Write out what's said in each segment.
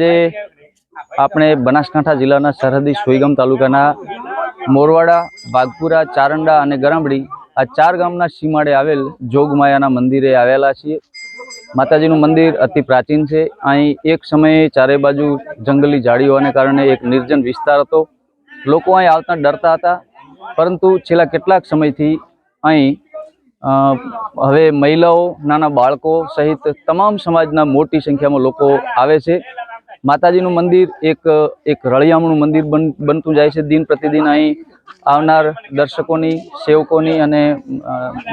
આજે આપણે બનાસકાંઠા જિલ્લાના સરહદી સોઈગામ તાલુકાના મોરવાડા વાઘપુરા ચારંડા અને ગરામડી આ ચાર ગામના સીમાડે આવેલ જોગમાયાના મંદિરે આવેલા છીએ. માતાજીનું મંદિર અતિ પ્રાચીન છે. અહીં એક સમયે ચારે બાજુ જંગલી ઝાડીઓને કારણે એક નિર્જન વિસ્તાર હતો. લોકો અહીં આવતા ડરતા હતા, પરંતુ છેલ્લા કેટલાક સમયથી અહીં હવે મહિલાઓ, નાના બાળકો સહિત તમામ સમાજના મોટી સંખ્યામાં લોકો આવે છે. માતાજીનું મંદિર એક એક રળિયામણું મંદિર બન, બનતું જાય છે દિન પ્રતિદિન અહીં આવનાર દર્શકોની, સેવકોની અને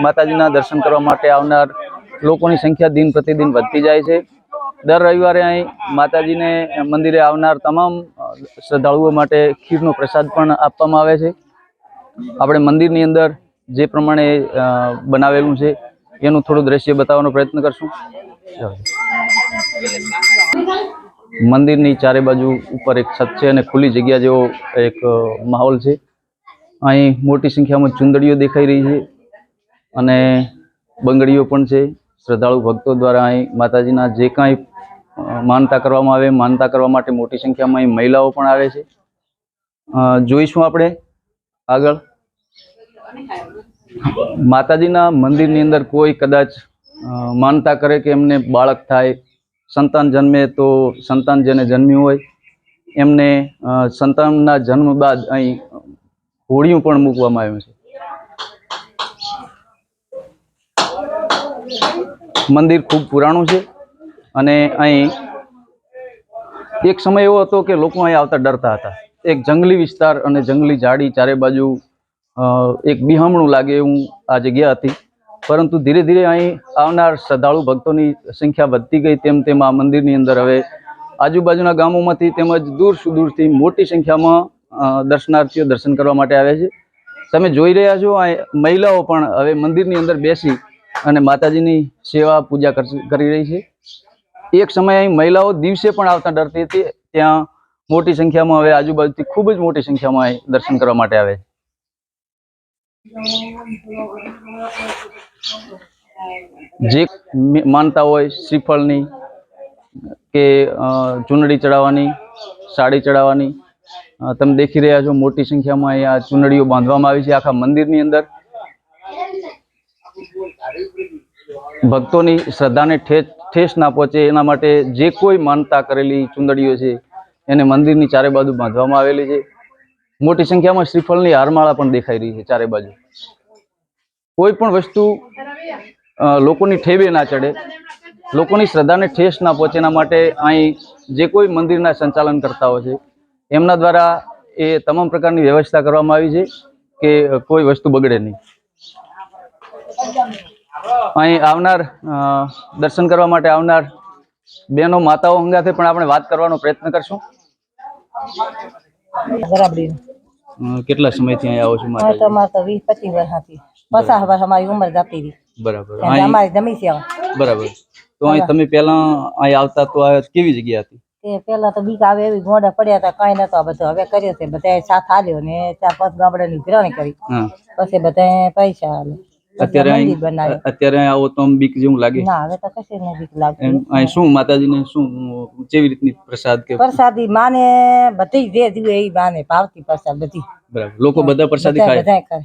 માતાજીના દર્શન કરવા માટે આવનાર લોકોની સંખ્યા દિન પ્રતિદિન વધતી જાય છે. દર રવિવારે અહીં માતાજીને મંદિરે આવનાર તમામ શ્રદ્ધાળુઓ માટે ખીરનો પ્રસાદ પણ આપવામાં આવે છે. આપણે મંદિરની અંદર જે પ્રમાણે બનાવેલું છે, એનું થોડું દ્રશ્ય બતાવવાનો પ્રયત્ન કરશું. મંદિરની ચારે બાજુ ઉપર એક છત છે અને ખુલ્લી જગ્યા જેવો એક માહોલ છે. અહીં મોટી સંખ્યામાં ચુંદડીઓ દેખાઈ રહી છે અને બંગડીઓ પણ છે. શ્રદ્ધાળુ ભક્તો દ્વારા અહીં માતાજીના જે કાંઈ માનતા કરવામાં આવે, માનતા કરવા માટે મોટી સંખ્યામાં અહીં મહિલાઓ પણ આવે છે. જોઈશું આપણે આગળ. માતાજીના મંદિરની અંદર કોઈ કદાચ માનતા કરે કે એમને બાળક થાય સંતાન જન્મે તો સંતાન જેને જન્મ્યું હોય, એમને સંતાનના જન્મ બાદ અહીં હોળિયું પણ મૂકવામાં આવ્યું છે. મંદિર ખૂબ પુરાણું છે અને અહીં એક સમય એવો હતો કે લોકો અહીં આવતા ડરતા હતા. એક જંગલી વિસ્તાર અને જંગલી ઝાડી ચારે બાજુ એક બિહામણું લાગે એવું આ જગ્યા હતી. પરંતુ ધીરે ધીરે અહીં આવનાર શ્રદ્ધાળુ ભક્તોની સંખ્યા વધતી ગઈ તેમ તેમ આ મંદિરની અંદર હવે આજુબાજુના ગામોમાંથી તેમજ દૂર સુદૂરથી મોટી સંખ્યામાં દર્શનાર્થીઓ દર્શન કરવા માટે આવે છે. તમે જોઈ રહ્યા છો, આ મહિલાઓ પણ હવે મંદિરની અંદર બેસી અને માતાજીની સેવા પૂજા કરી રહી છે. એક સમયે અહીં મહિલાઓ દિવસે પણ આવતા ડરતી હતી. ત્યાં મોટી સંખ્યામાં હવે આજુબાજુથી ખૂબ જ મોટી સંખ્યામાં દર્શન કરવા માટે આવે છે. જે માનતા હોય શ્રીફળની કે ચૂંદડી ચડાવવાની, સાડી ચડાવવાની તમે દેખી રહ્યા છો મોટી સંખ્યામાં અહીંયા ચૂંદડીઓ બાંધવામાં આવી છે આખા મંદિરની અંદર. ભક્તોની શ્રદ્ધાને ઠેસ ના પહોંચે એના માટે જે કોઈ માનતા કરેલી ચુંદડીઓ છે એને મંદિરની ચારે બાજુ બાંધવામાં આવેલી છે. મોટી સંખ્યામાં શ્રીફળની હારમાળા પણ દેખાઈ રહી છે ચારે બાજુ. કોઈ પણ વસ્તુ લોકોની ઠેબે ના ચડે, લોકોની શ્રદ્ધાને ઠેસ ના પહોંચે એના માટે અહીં જે કોઈ મંદિરના સંચાલન કરતા હોય છે, એમના દ્વારા એ તમામ પ્રકારની વ્યવસ્થા કરવામાં આવી છે કે કોઈ વસ્તુ બગડે નહીં. અહીં આવનાર દર્શન કરવા માટે આવનાર બેનો માતાઓ અંગાથે પણ આપણે વાત કરવાનો પ્રયત્ન કરશું. બરાબરી કેટલા સમયથી અહીંયા આવો છો માતા માતાજી? તો અમારે તો વીસ પચીસ વર્ષ હતી પચાસ વર્ષ અમારી ઉંમર જતી રહી બરાબર. અમારી જમી છે. બરાબર. તો અહીં તમે પહેલા અહીં આવતા તો આ કેવી જગ્યા હતી? તે પેલા તો બીક આવે એવી ગોંડા પડ્યા હતા કઈ નતો બધું. હવે કર્યો છે બધા સાથ આલ્યો ને ચાર પાંચ ગામડાની વિતરણી કરી. પછી બધા પૈસા આલે અત્યારે અહીં અત્યારે આવો તો આમ બીક જેવું લાગે. ના હવે તો કશી નહીં બીક લાગતી અહીં શું માતાજીને શું કેવી રીતની પ્રસાદ કે પ્રસાદી માને બધી જે દીવે એ માને ભાવતી પ્રસાદ બધી. બરાબર. લોકો બધા પ્રસાદી ખાય? બધા કરે.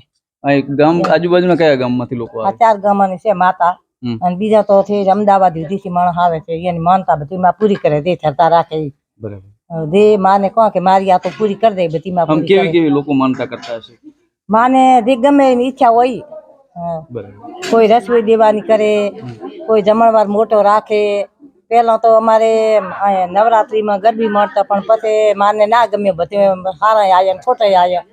અહીં ગામ આજુબાજુના કયા ગામમાંથી લોકો આવે? ચાર ગામની છે માતા. અને બીજા તો છે અમદાવાદ વિદેશી માણસ આવે છે એની માનતા બધી માં પૂરી કરે દે થતા રાખે બરાબર. દે માને કહો કે મારી આ તો પૂરી કરી દે બધી માં કેવી કેવી લોકો માનતા કરતા હશે? માને જે ગમે એની ઈચ્છા હોય કોઈ રસોઈ દેવાની કરે કોઈ જમણવાર મોટો રાખે. પેલા તો અમારે નવરાત્રીમાં ગરબી મળતા પણ પછી માને ના ગમ્યું બધે હારા આવ્યા છોટા આવ્યા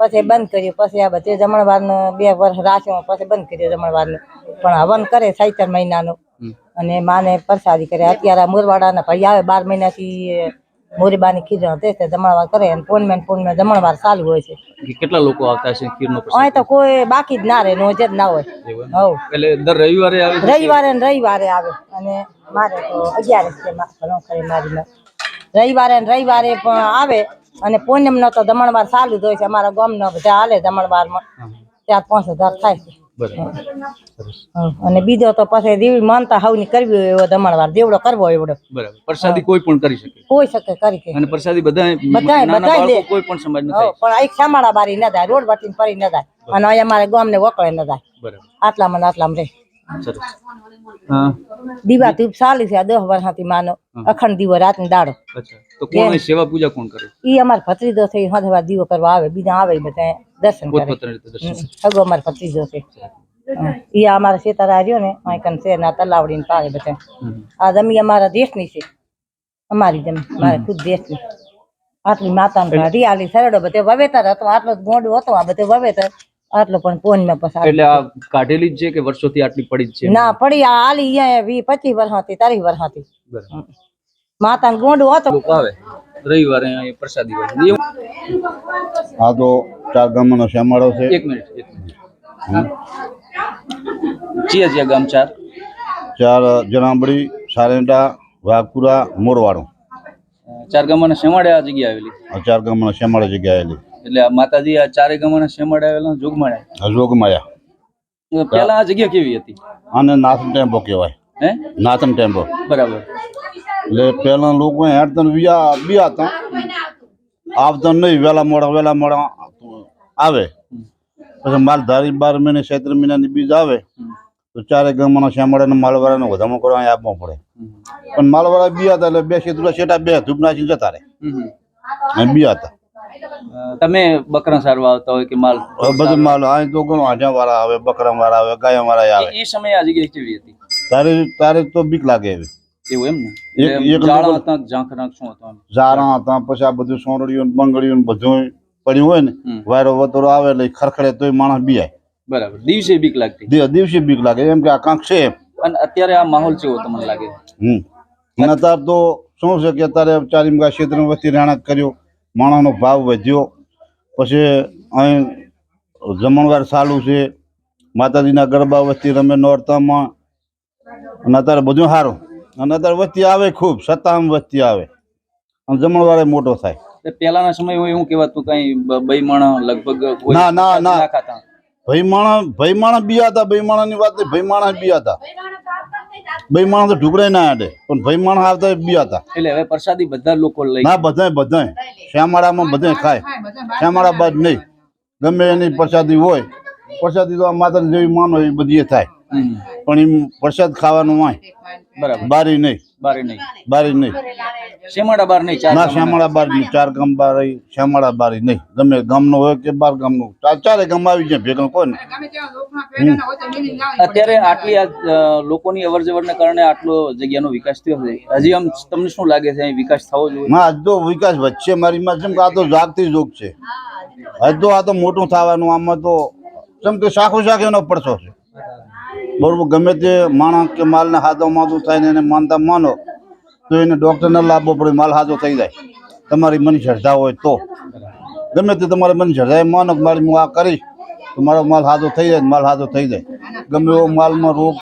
પછી બંધ કર્યું પછી આ બધે જમણવારનું બે વર્ષ રાખ્યો પછી બંધ કર્યું જમણવારનું. પણ હવન કરે ચૈતર મહિનાનું. નું અને માને પ્રસાદી કરે. અત્યારે મોરવાડાના ભાઈ આવે બાર મહિનાથી મોરીબાની ખીર તે છે જમણવાર કરે અને પૂનમે પૂનમે જમણવાર ચાલુ હોય છે. કે કેટલા લોકો આવતા હશે ખીરનો પ્રસાદ? અહીં તો કોઈ બાકી જ ના રહે નોજ જ ના હોય. હવ. એટલે દર રવિવારે આવે રવિવારે ને રવિવારે આવે. અને મારે તો અગિયારસ છે ઘણો ખરી મારી. રવિવારે ને રવિવારે પણ આવે અને પૂનમ નો તો જમણવાર ચાલુ જ હોય છે. અમારા ગામના બધા હાલે જમણવારમાં. માં ચાર પાંચ હજાર થાય છે. અને બીજો તો પછી દેવી માનતા હાવની કરવી હોય એવો દમણવાર દેવડો કરવો એવડો. બરાબર. પ્રસાદી કોઈ પણ કરી શકે. કોઈ શકે કરી શકે. અને પ્રસાદી બધા બધા બધા લે. કોઈ પણ સમાજ નથી પણ એક શામાળા બારી ન જાય રોડ વટીને ફરી ન જાય અને અહીંયા અમારે ગામ ને વકળે ન જાય બરાબર. આટલામાં ને આટલામાં રે સરસ હા. દીવા ધૂપ સાલી છે આ દસ વર્ષથી માનો. અખંડ દીવો રાતની દાડો. અચ્છા. તો કોણ અહીં સેવા પૂજા કોણ કરે? ઈ અમાર ભત્રીજો છે હવા દીવો કરવા આવે બીજા આવે બધા દર્શન કરે. સગો અમાર ભત્રીજો છે. ઈ અમારા સીતારા રહ્યો ને આઈકન છે ના તલાવડી ને પાડે બધા આ જમી અમારા દેશની છે. અમારી જમી. મારે ખુદ દેશની આટલી માતાને હરિયાળી સરડો બધે વવેતર હતો આટલો ગોંડો હતો આ બધે વવેતર. આટલો પણ પોનમાં પસાર એટલે આ કાઢેલી જ છે કે વર્ષોથી આટલી પડી જ છે? ના પડી આ આલી અહીંયા વી પચીસ હતી તારીખ વર્ષ હતી માતાને ગોંડો હતો. આવે. રવિવારે અહીં પ્રસાદી હોય આ તો ચાર ગામનો શ્યામાળો છે. એક મિનિટ એક મિનિટ. ચિયા ચિયા ગામ ચાર. ચાર જનાંબડી સારેંડા વાઘપુરા મોરવાડો. ચાર ગામના શેમાડે આ જગ્યા આવેલી. આ ચાર ગામના શેમાડે જગ્યા આવેલી. એટલે આ માતાજી આ ચારે ગામના શેમાડે આવેલા જોગમાળે જોગમાયા. પેલા આ જગ્યા કેવી હતી? આને નાથમ ટેમ્પો કહેવાય. હે? નાથમ ટેમ્પો. બરાબર. એટલે પહેલા લોકો હેડતન વિયા બિયા હતા. આવતા નહીં વેલા મોડા વેલા મોડા આવે. પછી માલ ધારી બાર મહિને ચૈત્ર મહિનાની બીજ આવે. તો ચારે ગામના શ્યામાળાને માલવાળાને વધામો કરવા આપવો પડે. પણ માલવાળા બિયા હતા એટલે બે ખેતરો છેટા બે ધૂપ નાખીને જતા રહે. બિયા હતા. તમે બકરા સારવા આવતા હોય કે માલ બધું માલ આ તો ઘણો આજા વાળા આવે બકરા વાળા આવે ગાય વાળા આવે. એ- સમયે આ જગ્યા કેવી હતી? તારે તારે તો બીક લાગે એવી. એવું એમ ને? એક- જાળા હતા ઝાંખરા શું હતા? ઝારા હતા પછી આ બધું સોંરડીઓ બંગડીઓ બધું પડ્યું હોય ને વાયરો વતરો આવે એટલે ખરખડે તોય માણસ બિયાય. બરાબર. દિવસે બીક લાગતી. દિવસે બીક લાગે એમ કે આ કાંક છે અને અત્યારે આ માહોલ છે તમને લાગે? હમ. અને અત્યારે તો શું છે કે અત્યારે ચારીમગા ક્ષેત્ર વસ્તી રહેણાંક કર્યો. માણસનો ભાવ વધ્યો. પછી અહીં જમણવાર ચાલુ છે. માતાજીના ગરબા વસ્તી રમે નોરતામાં. અને અત્યારે બધું સારું. અને અત્યારે વસ્તી આવે ખૂબ સત્તામ વસ્તી આવે. અને જમણવારે મોટો થાય. પહેલાના સમયમાં એવું કહેવાતું કઈ બૈમણ લગભગ ના, ના, ના. ભાઈ માણસ બી હતા ભાઈ માણસની વાત નહીં ભૈમાણા બી હતા. માણસ તો ઢુકડે ના આડે પણ ભાઈ માણસ આવતા એ બિયા હતા. એટલે હવે પ્રસાદી બધા લોકો લઈ ના બધાય બધાય. શ્યામાળામાં બધાય ખાય. શ્યામાળા બાદ નહીં. ગમે એની પ્રસાદી હોય પ્રસાદી તો આ માતા જેવી માનો એ બધી એ થાય. પણ એમ પ્રસાદ ખાવાનું હોય બરાબર. બારી નહીં. બારી નહીં. બારી નહીં. શેમાડા બાર નહીં ના. શ્યામાળા બાર નહીં ચાર ગામ બાર શ્યામાળા બારી નહીં. ગમે ગામનો હોય કે બાર ગામનો. ચાર ચારે ગામ આવી જાય ભેગા કોઈ ને અત્યારે આટલી આ લોકોની અવર જવરને કારણે આટલો જગ્યાનો વિકાસ થયો છે. હજી આમ તમને શું લાગે છે અહીં વિકાસ થવો જોઈએ? ના આજ તો વિકાસ વચ્ચે મારી માં. જેમ કે આ તો જાગતી જોગ છે. હજ તો આ તો મોટું થવાનું આમાં તો જેમ કે શાખો શાખ એનો પડછો છે. બરોબર ગમે તે માણસ કે માલને હાથો માથું થાય ને એને માનતા માનો, તો એને ડૉક્ટરને લાભવો પડે, માલ હાજો થઈ જાય. તમારી મન શ્રદ્ધા હોય તો. ગમે તે તમારે મન શ્રદ્ધા માનો મારી હું આ કરીશ, તો મારો માલ હાજો થઈ જાય માલ હાથો થઈ જાય. ગમે એવો માલમાં રોગ